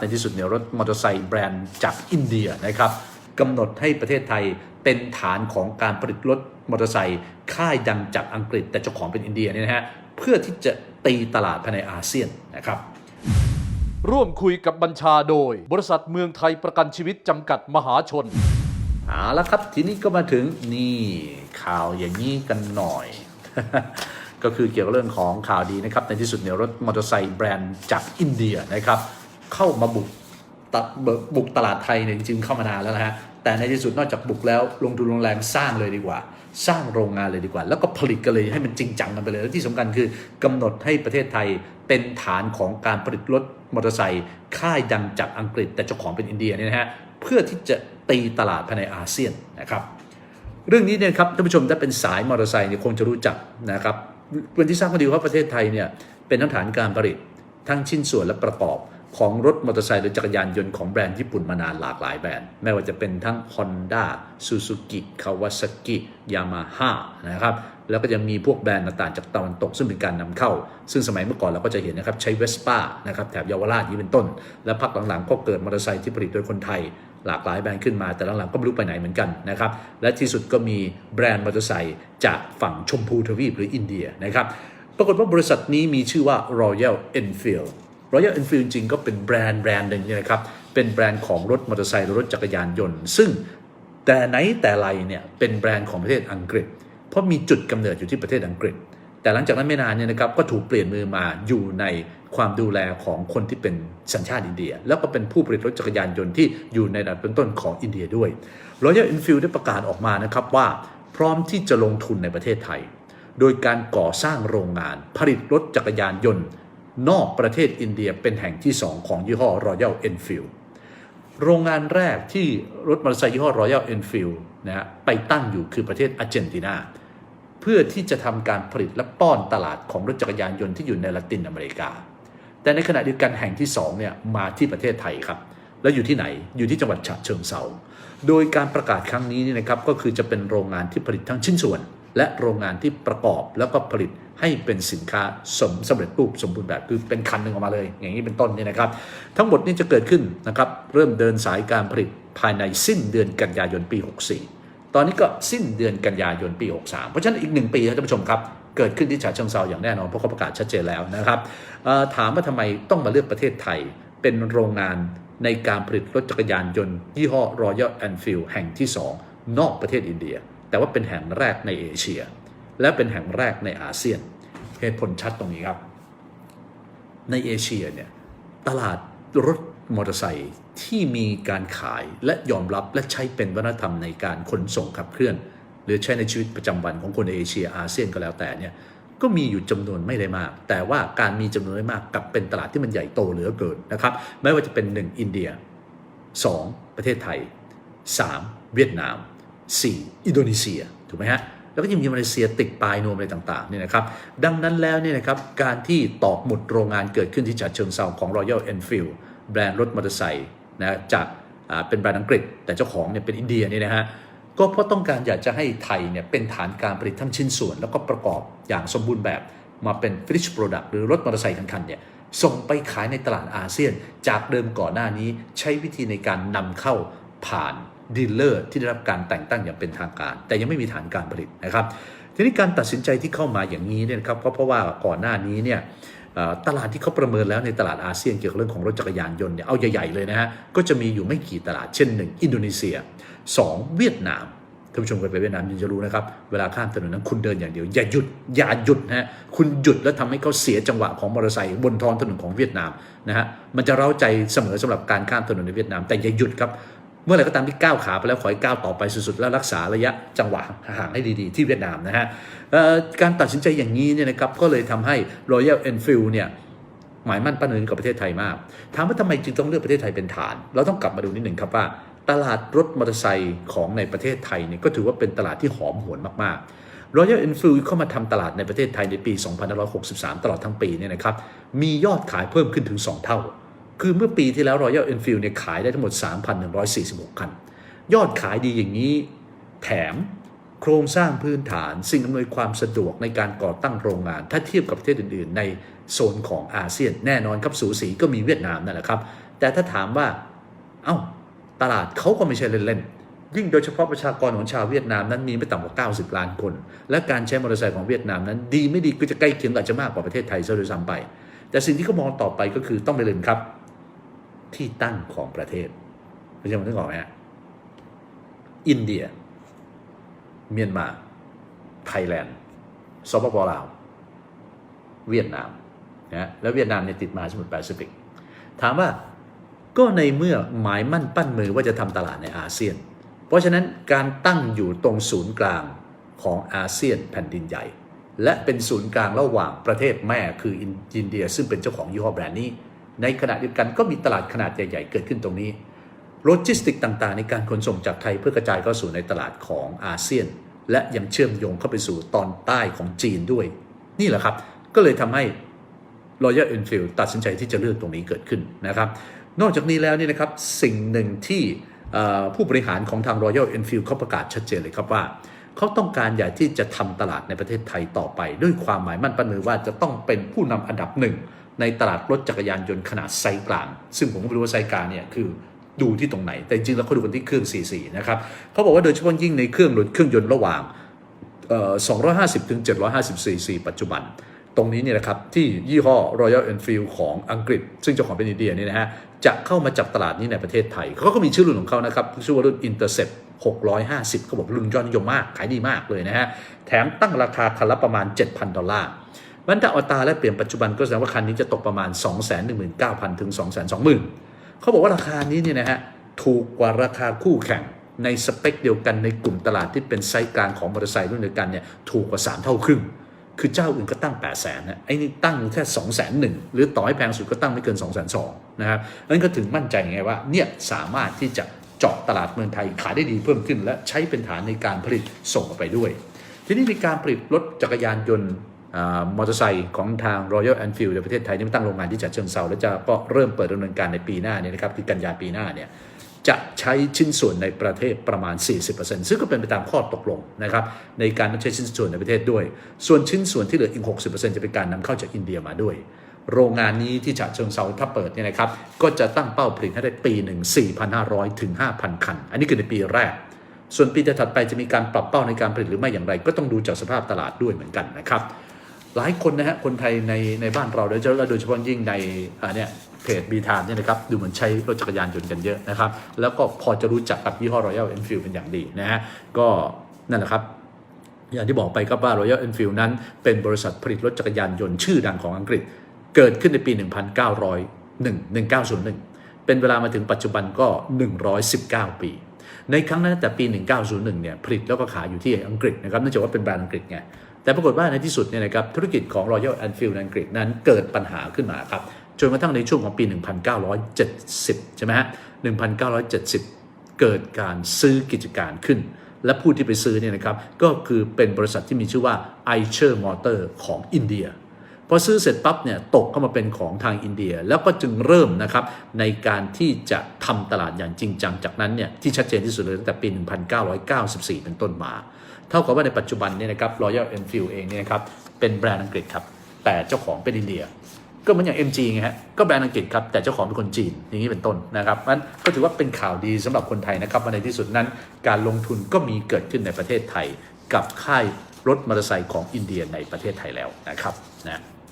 ในที่สุดเนี่ยรถมอเตอร์ไซค์แบรนด์จากอินเดียนะครับกำหนดให้ประเทศไทยเป็นฐานของการผลิตรถมอเตอร์ไซค์ค่ายดังจากอังกฤษแต่เจ้าของเป็นอินเดียเนี่ยนะฮะเพื่อที่จะตีตลาดภายในอาเซียนนะครับ ร่วมคุยกับบัญชาโดย บริษัทเมืองไทยประกันชีวิตจำกัดมหาชนเอาละครับทีนี้ก็มาถึงนี่ข่าวอย่างนี้กันหน่อย ก็คือเกี่ยวกับเรื่องของข่าวดีนะครับในที่สุดเนี่ยรถมอเตอร์ไซค์แบรนด์จากอินเดียนะครับ เข้ามาบุกตะบุกตลาดไทยเนี่ยจริงๆเข้ามานานแล้วนะฮะแต่ในที่สุดนอกจากบุกแล้วลงทุนลงแรงสร้างเลยดีกว่า สร้างโรงงานเลยดีกว่า แล้วก็ผลิตกันเลยให้มันจริงจังกันไปเลย และที่สำคัญคือกำหนดให้ประเทศไทยเป็นฐานของการผลิตรถมอเตอร์ไซค์ค่ายดังจากอังกฤษ แต่เจ้าของเป็นอินเดียเนี่ยนะฮะเพื่อที่จะตีตลาดภายในอาเซียนนะครับเรื่องนี้เนี่ยครับท่านผู้ชมถ้าเป็นสายมอเตอร์ไซค์เนี่ยคงจะรู้จักนะครับเป็นที่ทราบกันดีว่าประเทศไทยเนี่ยเป็นทั้งฐานการผลิตทั้งชิ้นส่วนและประกอบ ของรถมอเตอร์ไซค์หรือจักรยานยนต์ของแบรนด์ญี่ปุ่นมานานหลากหลายแบรนด์ ไม่ว่าจะเป็นทั้ง Honda Suzuki Kawasaki Yamaha นะครับแล้วก็ยังมีพวกแบรนด์ต่างๆ จากตะวันตกซึ่งเป็นการนำเข้า ซึ่งสมัยเมื่อก่อนเราก็จะเห็นนะครับใช้เวสป้านะครับแถบเยาวราชนี้เป็นต้น และพักหลังๆ ก็เกิดมอเตอร์ไซค์ที่ผลิตโดยคนไทย หลากหลายแบรนด์ขึ้นมาแต่หลังๆก็ไม่รู้ไปไหนเหมือนกันนะครับและที่สุดก็มีแบรนด์มอเตอร์ไซค์จากฝั่งชมพูทวีปหรืออินเดียนะครับปรากฏว่าบริษัทนี้มีชื่อว่า Royal Enfield Royal Enfield จริงๆก็เป็นแบรนด์แบรนด์หนึ่งเนี่ยนะครับ เป็นแบรนด์ของรถมอเตอร์ไซค์หรือรถจักรยานยนต์ ซึ่งแต่ไหนแต่ไรเนี่ยเป็นแบรนด์ของประเทศอังกฤษ เพราะมีจุดกำเนิดอยู่ที่ประเทศอังกฤษ แต่หลังจากนั้นไม่นานเนี่ยนะครับก็ถูกเปลี่ยนมือมาอยู่ในความดูแลของคนที่เป็นสัญชาติอินเดีย แล้วก็เป็นผู้ผลิตรถจักรยานยนต์ที่อยู่ในระดับต้นๆของอินเดียด้วย Royal Enfield ได้ประกาศออกมานะครับว่าพร้อมที่จะลงทุนในประเทศไทย โดยการก่อสร้างโรงงานผลิตรถจักรยานยนต์ นอกประเทศอินเดียเป็นแห่งที่ 2 ของยี่ห้อ Royal Enfield โรงงานแรกที่รถมอเตอร์ไซค์ยี่ห้อ Royal Enfield นะฮะไปตั้งอยู่คือประเทศอาร์เจนตินา เพื่อที่จะทำการผลิตและป้อนตลาดของรถจักรยานยนต์ที่อยู่ในละตินอเมริกา แต่ในขณะเดียวกันแห่งที่2เนี่ยมาที่ประเทศไทยครับ แล้วอยู่ที่ไหนอยู่ที่จังหวัดฉะเชิงเซาโดยการประกาศครั้งนี้นี่นะครับก็คือจะเป็นโรงงานที่ผลิตทั้งชิ้นส่วน และโรงงานที่ประกอบแล้วก็ผลิตให้เป็นสินค้าสมสำเร็จรูปสมบูรณ์แบบคือเป็นคันหนึ่งออกมาเลย อย่างนี้เป็นต้นเนี่ยนะครับ ทั้งหมดนี้จะเกิดขึ้นนะครับเริ่มเดินสายการผลิตภายในสิ้นเดือนกันยายนปี 64 ตอนนี้ก็สิ้นเดือนกันยายนปี 63 เพราะฉะนั้นอีกหนึ่งปีครับท่านผู้ชมครับเกิดขึ้นที่ฉะเชิงเซาอย่างแน่นอนเพราะเขาประกาศชัดเจนแล้วนะครับถามว่าทำไมต้องมาเลือกประเทศไทย เป็นโรงงานในการผลิตรถจักรยานยนต์ยี่ห้อ Royal Enfield แห่งที่ 2 นอกประเทศอินเดีย แต่ว่าเป็นแห่งแรกในเอเชีย และเป็นแห่งแรกในอาเซียน เหตุผลชัดตรงนี้ครับ ในเอเชียเนี่ยตลาดรถมอเตอร์ไซค์ที่มีการขายและยอมรับและใช้เป็นวัฒนธรรมในการขนส่งขับเคลื่อน หรือใช้ในชีวิตประจำวันของคนในเอเชียอาเซียนก็แล้วแต่เนี่ยก็มีอยู่จำนวนไม่ได้มาก แต่ว่าการมีจำนวนไม่มากกับเป็นตลาดที่มันใหญ่โตเหลือเกินนะครับไม่ว่าจะเป็น 1 อินเดีย 2 ประเทศไทย 3 เวียดนาม 4 อินโดนีเซียถูกไหมฮะแล้วก็ยังมีมาเลเซียติดปลายนวมอะไรต่างๆเนี่ยนะครับดังนั้นแล้วเนี่ยนะครับการที่ตอกหมุดโรงงานเกิดขึ้นที่ฉะเชิงเซาของ Royal Enfield แบรนด์รถมอเตอร์ไซค์นะจากเป็นแบรนด์อังกฤษ แต่เจ้าของเนี่ยเป็นอินเดียเนี่ยนะฮะก็เพราะต้องการอยากจะให้ไทยเนี่ยเป็นฐานการผลิตทั้งชิ้นส่วน แล้วก็ประกอบอย่างสมบูรณ์แบบมาเป็น finish product หรือรถมอเตอร์ไซค์คันๆเนี่ยส่งไปขายในตลาดอาเซียน จากเดิมก่อนหน้านี้ใช้วิธีในการนำเข้าผ่าน ดีลเลอร์ที่ได้รับการแต่งตั้งอย่างเป็นทางการ แต่ยังไม่มีฐานการผลิตนะครับ ทีนี้การตัดสินใจที่เข้ามาอย่างนี้เนี่ยครับก็เพราะว่าก่อนหน้านี้เนี่ยตลาดที่เขาประเมินแล้วในตลาดอาเซียนเกี่ยวกับเรื่องของรถจักรยานยนต์เนี่ยเอาใหญ่ ๆ เลยนะฮะก็จะมีอยู่ไม่กี่ตลาดเช่น 1 อินโดนีเซีย 2 เวียดนามท่านผู้ชมเคยไปเวียดนามยังจะรู้นะครับ เวลาข้ามถนนนั้นคุณเดินอย่างเดียว อย่าหยุด อย่าหยุดนะฮะคุณหยุดแล้วทำให้เขาเสียจังหวะของมอเตอร์ไซค์บนท้องถนนของเวียดนามนะฮะมันจะเร้าใจเสมอสำหรับการข้ามถนนในเวียดนาม แต่อย่าหยุดครับ เมื่อไหร่ก็ตามที่ก้าวขาไปแล้วขอให้ก้าวต่อไปสุดๆ แล้วรักษาระยะจังหวะห่างให้ดีๆ ที่เวียดนามนะฮะการตัดสินใจอย่างนี้เนี่ยนะครับก็เลยทำให้ Royal Enfield เนี่ยหมายมั่นปั้นมือกับประเทศไทยมากถามว่าทำไมจึงต้องเลือกประเทศไทยเป็นฐาน เราต้องกลับมาดูนิดหนึ่งครับว่า ตลาดรถมอเตอร์ไซค์ของในประเทศไทยเนี่ยก็ถือว่าเป็นตลาดที่หอมหวนมากๆ Royal Enfield เข้ามาทำตลาดในประเทศไทยในปี 2563 ตลอดทั้งปีเนี่ยนะครับมียอดขายเพิ่มขึ้นถึง 2 เท่า คือเมื่อปีที่แล้ว Royal Enfield เนี่ยขายได้ทั้งหมด 3,146 คัน ยอดขายดีอย่างนี้ แถมโครงสร้างพื้นฐาน สิ่งอำนวยความสะดวกในการก่อตั้งโรงงาน ถ้าเทียบกับประเทศอื่น ๆ ในโซนของอาเซียนแน่นอนครับสูสีก็มีเวียดนามนั่นแหละครับ แต่ถ้าถามว่า เอ้า ตลาดเขาก็ไม่ใช่เล่น ๆ ยิ่งโดยเฉพาะประชากรของชาวเวียดนามนั้นมีไม่ต่ำกว่า 90 ล้านคน และการใช้มอเตอร์ไซค์ของเวียดนามนั้น ดีไม่ดีก็จะใกล้เคียงอาจจะมากกว่าประเทศไทยซะด้วยซ้ำไป แต่สิ่งที่เขามองต่อไปก็คือต้องไม่ลืมครับ ที่ตั้งของประเทศคุณจะมาถึงออกไหมฮะอินเดีย เมียนมา ไทยแลนด์สปปลาว เวียดนามนะแล้วเวียดนามเนี่ยติดมาสมุทรแปซิฟิก ถามว่าก็ในเมื่อหมายมั่นปั้นมือว่าจะทำตลาดในอาเซียน เพราะฉะนั้นการตั้งอยู่ตรงศูนย์กลางของอาเซียนแผ่นดินใหญ่ และเป็นศูนย์กลางระหว่างประเทศแม่คืออินเดีย ซึ่งเป็นเจ้าของยี่ห้อแบรนด์นี้ ในขณะเดียวกันก็มีตลาดขนาดใหญ่ ๆ เกิดขึ้นตรงนี้โลจิสติกต่างๆ ในการขนส่งจากไทยเพื่อกระจายเข้าสู่ในตลาดของอาเซียน และยังเชื่อมโยงเข้าไปสู่ตอนใต้ของจีนด้วย นี่แหละครับ ก็เลยทำให้ Royal Enfield ตัดสินใจที่จะเลือกตรงนี้เกิดขึ้นนะครับ นอกจากนี้แล้วนี่นะครับสิ่งหนึ่งที่ผู้บริหารของทาง Royal Enfield เขาประกาศชัดเจนเลยครับว่า เขาต้องการอยากที่จะทำตลาดในประเทศไทยต่อไป ด้วยความหมายมั่นปั้นมือว่าจะต้องเป็นผู้นำอันดับหนึ่ง ในตลาดรถจักรยานยนต์ขนาดไซส์กลาง ซึ่งผมก็ไม่รู้ว่าไซส์กลางเนี่ยคือดูที่ตรงไหน แต่จริงแล้วเขาดูกันที่เครื่อง 4 4 นะครับเขาบอกว่าโดยเฉพาะยิ่งในเครื่องรถเครื่องยนต์ระหว่าง 250ถึง750 cc ปัจจุบัน ตรงนี้เนี่ยนะครับ ที่ยี่ห้อ Royal Enfield ของอังกฤษ ซึ่งเจ้าของเป็นอินเดียเนี่ยนะฮะ จะเข้ามาจับตลาดนี้ในประเทศไทย เขาก็มีชื่อรุ่นของเขานะครับชื่อว่ารุ่น Intercept 650เขาบอกรุ่นยอดนิยมมาก ขายดีมากเลยนะฮะ แถมตั้งราคาคันละประมาณ 7,000 ดอลลาร์ มันถ้าเอาตราและเปลี่ยนปัจจุบันก็แสดงว่าคันนี้จะตกประมาณ 219,000 ถึง 220,000เขาบอกว่าราคานี้เนี่ยนะฮะถูกกว่าราคาคู่แข่งในสเปคเดียวกันในกลุ่มตลาดที่เป็นไซส์กลางของมอเตอร์ไซค์รุ่นเดียวกันเนี่ยถูกกว่า 3 เท่าครึ่ง คือเจ้าอื่นก็ตั้ง 8 0 0แสนนะไอ้นี่ตั้งแค่ 2 0 0แสนหนึ่งหรือต่อให้แพงสุดก็ตั้งไม่เกิน 2 0 0แสนสองนะครับนั่นก็ถึงมั่นใจไงว่าเนี่ยสามารถที่จะเจาะตลาดเมืองไทยขายได้ดีเพิ่มขึ้น และใช้เป็นฐานในการผลิตส่งออกไปด้วย ทีนี้มีการผลิตรถจักรยานยนต์ มอเตอร์ไซค์ของทาง Royal Enfield ในประเทศไทยนี่มันตั้งโรงงานที่จัดเชิงเซาและจะก็เริ่มเปิดดำเนินการในปีหน้าเนี่ยนะครับคือกันยาปีหน้าเนี่ยจะใช้ชิ้นส่วนในประเทศประมาณ 40%ซึ่งก็เป็นไปตามข้อตกลงนะครับในการใช้ชิ้นส่วนในประเทศด้วย ส่วนชิ้นส่วนที่เหลืออีก 60%จะเป็นการนำเข้าจากอินเดียมาด้วย โรงงานนี้ที่ฉะเชิงเซาถ้าเปิดเนี่ยนะครับก็จะตั้งเป้าผลิตให้ได้ปีหนึ่ง4,500 ถึง 5,000 คัน อันนี้คือในปีแรก ส่วนปีถัดไปจะมีการปรับเป้าในการผลิตหรือไม่อย่างไร ก็ต้องดูจากสภาพตลาดด้วยเหมือนกันนะครับ หลายคนนะฮะคนไทยในในบ้านเราโดยเฉพาะโดยเฉพาะยิ่งในอ่าเนี่ยเพจบีทามเนี่ยนะครับดูเหมือนใช้รถจักรยานยนต์กันเยอะนะครับ แล้วก็พอจะรู้จักกับยี่ห้อ Royal Enfield เป็นอย่างดีนะฮะก็นั่นแหละครับอย่างที่บอกไปครับว่า Royal Enfield นั้นเป็นบริษัทผลิตรถจักรยานยนต์ชื่อดังของอังกฤษ เกิดขึ้นในปี 1901 1901 เป็นเวลามาถึงปัจจุบันก็ 119 ปี ในครั้งนั้นแต่ปี 1901 เนี่ยผลิตแล้วก็ขายอยู่ที่อังกฤษนะครับเนื่องจากว่าเป็นแบรนด์อังกฤษไง แต่ปรากฏว่าในที่สุดเนี่ยนะครับธุรกิจของ Royal Enfield อังกฤษนั้นเกิดปัญหาขึ้นมาครับจนกระทั่งในช่วงของปี 1970 ใช่ไหมฮะ 1970 เกิดการซื้อกิจการขึ้น และผู้ที่ไปซื้อเนี่ยนะครับก็คือเป็นบริษัทที่มีชื่อว่า i c h e r Motor ของอินเดีย พอซื้อเสร็จปั๊บเนี่ยตกเข้ามาเป็นของทางอินเดีย แล้วก็จึงเริ่มนะครับในการที่จะทำตลาดอย่างจริงจังจากนั้นเนี่ยที่ชัดเจนที่สุดเลยตั้งแต่ปี 1994 เป็นต้นมา เท่ากับว่าในปัจจุบันเนี่ยนะครับ Royal Enfield เองเนี่ยครับเป็นแบรนด์อังกฤษครับแต่เจ้าของเป็นอินเดีย ก็เหมือนอย่าง MG ไงฮะก็แบรนด์อังกฤษครับแต่เจ้าของเป็นคนจีนอย่างนี้เป็นต้นนะครับมันก็ถือว่าเป็นข่าวดีสำหรับคนไทยนะครับว่าในที่สุดนั้น การลงทุนก็มีเกิดขึ้นในประเทศไทย กับค่ายรถมอเตอร์ไซค์ของอินเดียในประเทศไทยแล้วนะครับนะ